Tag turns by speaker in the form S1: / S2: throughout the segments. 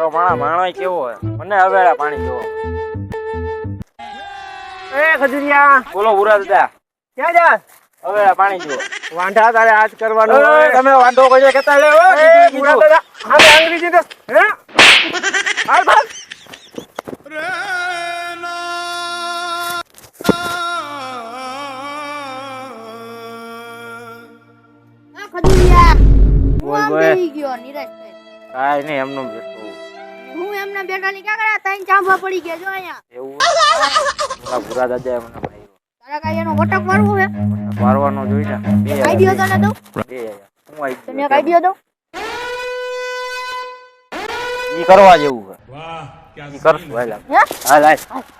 S1: તારો માણા માણો કેવો હોય? મને હવેળા પાણી જોવો
S2: એ ખજુરિયા.
S1: બોલો બુરા દાદા.
S2: ક્યાં જા?
S1: હવેળા પાણી જોવો
S2: વાંઢા તારે આજ કરવાનો
S1: તમે વાંધો કોઈ કેતા લે ઓ
S2: બુરા દાદા, હાલે અંગ્રેજી દે હે? હાલ ભાગ.
S3: ખજૂરિયા
S1: બોલ, બોલ. કાંઈ નહીં એમનું બેઠું.
S3: હું એમના બેટા ની ક્યાં કર્યા? તઈ ચાંભા પડી ગયા જો અહીંયા.
S1: એવું મારા ભૂરા દાદા મને ભાઈ
S3: તારા કાઈ એનો વટક મારવું હે.
S1: મારવાનો જોઈ ને બે
S3: આઈડિયો તને દઉં?
S1: બે હું આઈ
S3: તને આઈડિયો દઉં?
S1: ઈ કરવા જેવું છે.
S4: વાહ
S1: ઈ કરશું હાલ હાલ.
S3: હે?
S1: હાલ.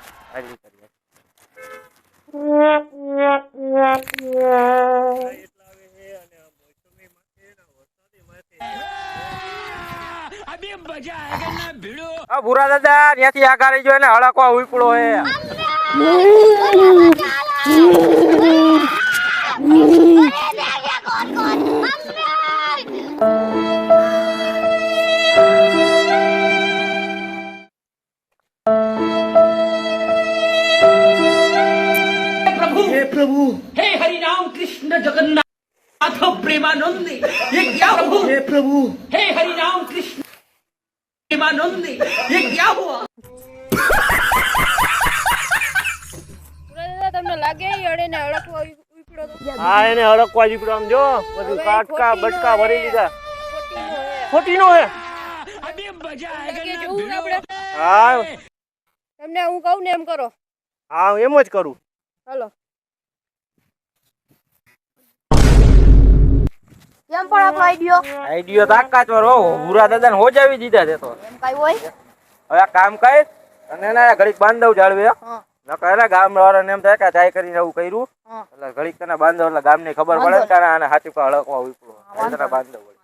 S1: હાલ હાલ ઈ કરીએ. આ ભૂરા દાદા ત્યાંથી આગા રહી ગયો ને હળકવા ઉપડો હે
S5: हे हरि राम कृष्ण जगन्नाथ प्रेमानंद ये क्या प्रभु हे प्रभु हे हरि राम कृष्ण प्रेमानंद ये क्या हुआ
S3: તમને લાગે અડે ને અડકવા ઉપડો તો
S2: હા એને હડકવા જીકડો આમ જો બધું
S3: હવે
S2: કાટકા
S3: ખોટીનો
S2: બટકા
S3: હે.
S2: ભરી લીધા
S3: ખોટીનો હે.
S2: ખોટીનો હે
S3: લાગે જોવું ને આપણે
S2: હા
S3: તમને હું કહું ને એમ કરો
S2: હા હું એમ જ કરું
S3: હાલો કેમ પણ આપણો આઈડિયો.
S1: આઈડિયો તાકાતવાર હો હુરા દાદા ને હોજાવી દીધા છે તો.
S3: કાઈ હોય?
S1: હવે આ કામ કઈ? અને એના ઘડીક બાંધવ જાળવે નકર એના ગામ વાળાને એમ થાય કે જાય કરીને એવું કર્યું. એટલે ઘડીક તને બાંધવ એટલે ગામની ખબર પડે કારણ કે આને- હાથી પર હળકવા ઉપડો તને બાંધવ. વળી.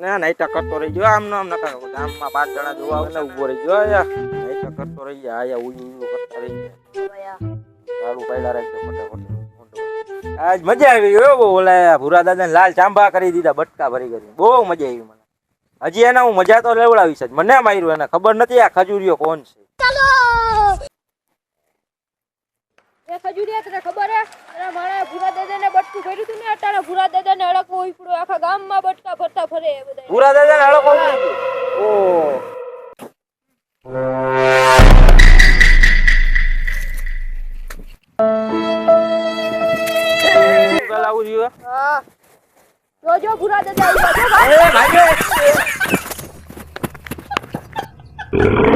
S1: અને આ ટક્કર કરતો રહી ગયો. આમ આમ નકર ગામમાં પાંચ જણા જોવા આવે ને ઊભો રહી ગયો. આયા. ટક્કર કરતો રહી ગયા. આયા ઉઈ ઉઈ કરતા રહી ગયા. સારું પૈડા રાખજો ફટાફટ. આજ મજા આવી ગયો બહુ. ઓલા ભૂરા દાદા લાલ ચાંબા કરી દીધા, બટકા ભરી કરી બહુ મજા આવી મને. હજી એના હું મજા તો લેવડાવીશ જ. મને માર્યું એને. ખબર નથી આ ખજૂરીઓ કોણ છે.
S3: એ ખજૂરિયા તને ખબર હે? ભૂરા દાદાને બટકું ભર્યું હતું ને અટાણે ભૂરા દાદાને અડકવો ઉપડ્યો આખા ગામમાં બટકા ભરતા ફરે એ બધા
S1: ભૂરા દાદા હળકો ઓ.
S3: હા. જોજો ભૂરા દાદા. આવી ગયા, જો ભાઈ.
S1: એ ભાઈ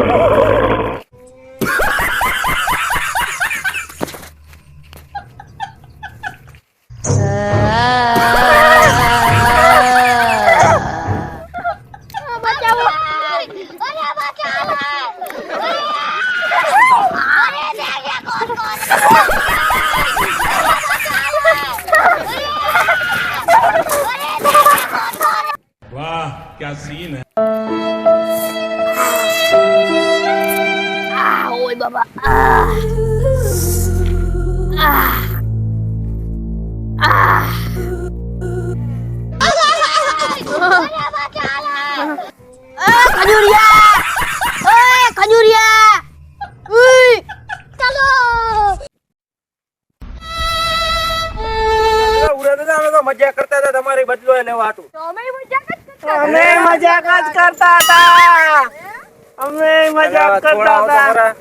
S4: वाह क्या सीन है
S3: ôi bà bà à. À.
S1: À. À, bà bà bà bà હતું
S3: તો અમે મજાક જ કરતા
S2: અમે મજાક જ કરતા હતા. અમે મજાક કરતા હતા.